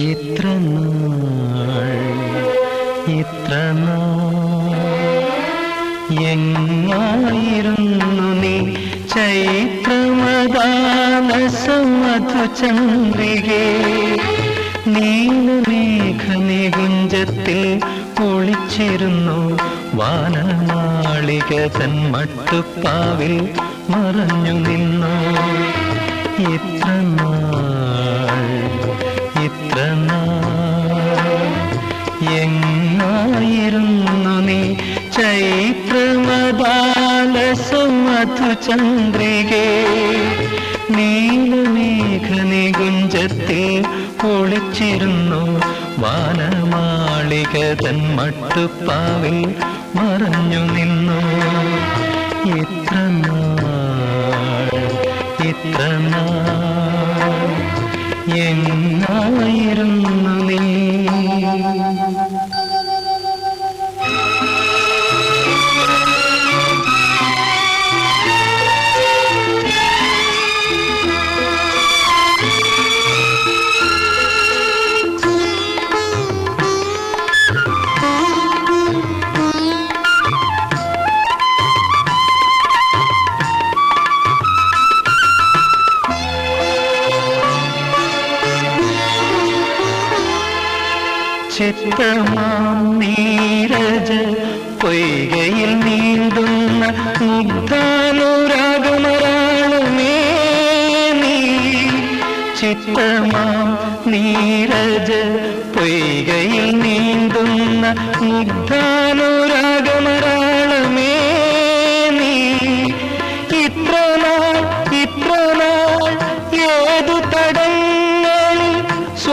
ഇത്ര നാൾ നാൾ എങ്ങായിരുന്നു നീ? ചൈത്രമദാനസമധു ചന്ദ്രികേ നീലമേഘനികുഞ്ചത്തിൽ ഒളിച്ചിരുന്നു വാനമാളിക തൻ മട്ടുപ്പാവിൽ മറഞ്ഞു നിന്നു. ഇത്ര നാൾ ഇത്ര നാൾ എങ്ങായിരുന്നു നീ? ചൈത്രമദാലസമധു ചന്ദ്രികേ നീലമേഘനികുഞ്ചത്തിൽ ഒളിച്ചിരുന്നു തൻ മട്ടുപ്പാവിൽ മറഞ്ഞു നിന്നു. ഇത്ര നാൾ ഇത്ര നാൾ? എങ്ങായിരുന്നു നീ ചിത്രമാം നീരജ പൊയ്കയിൽ നീന്തുന്ന മുഗ്ധാനുരാഗമരാളുമേ ചിത്രമാം നീരജ പൊയ്കയിൽ നീന്തുന്ന മുഗ്ധാനുരാഗമരാളമേ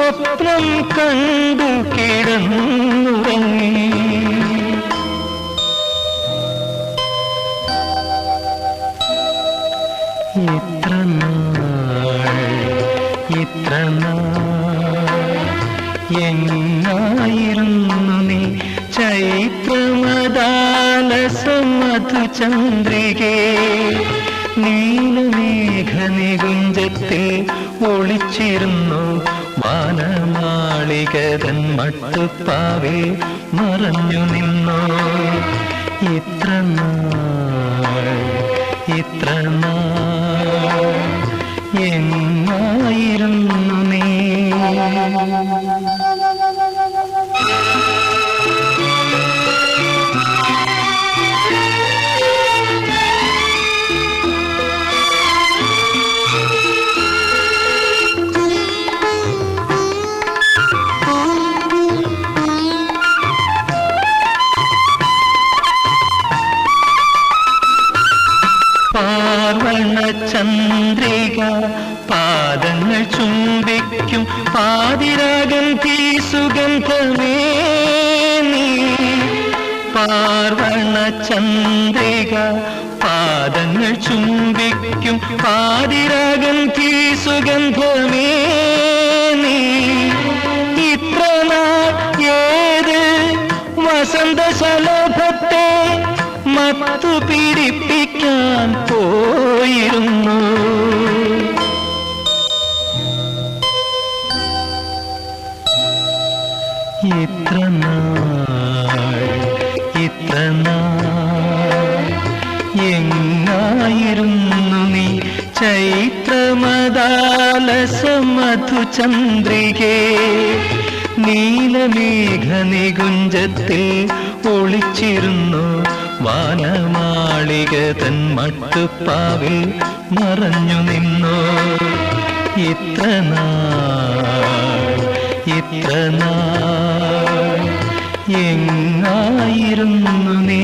സ്വപ്നം കണ്ടു കിടന്നുറങ്ങി. എത്ര നാൾ ഇത്ര നാൾ എങ്ങായിരുന്നു നീ? ചൈത്രമദാലസമധു ചന്ദ്രികേ നീലമേഘനികുഞ്ചത്തിൽ ഒളിച്ചിരുന്നു വാനമാളികതൻ മട്ടുപ്പാവിൽ മറഞ്ഞു നിന്നു. ഇത്ര ഇത്ര നാൾ എങ്ങായിരുന്നു നീ? പാർവണ ചന്ദ്രിക പാദങ്ങൾ ചുംബിക്കും പാതിരാഗം തീ സുഗന്ധമേ നീ. പാർവണ ചന്ദ്രിക പാദങ്ങൾ ചുംബിക്കും പാതിരാഗം തീ സുഗന്ധമേ നീ. ഇത്ര നാൾ ഏത് മത്തു പിടിപ്പിക്കാൻ പോയിരുന്നു. ഇത്ര നാൾ ഇത്ര നാൾ എങ്ങായിരുന്നു നീ? ചൈത്രമദാലസമധു ചന്ദ്രികേ നീലമേഘനികുഞ്ചത്തിൽ ഒളിച്ചിരുന്നു. വാനമാളിക തൻ മട്ടുപ്പാവിൽ മറഞ്ഞു നിന്നോ. ഇത്ര നാൾ നാൾ എങ്ങായിരുന്നു നീ?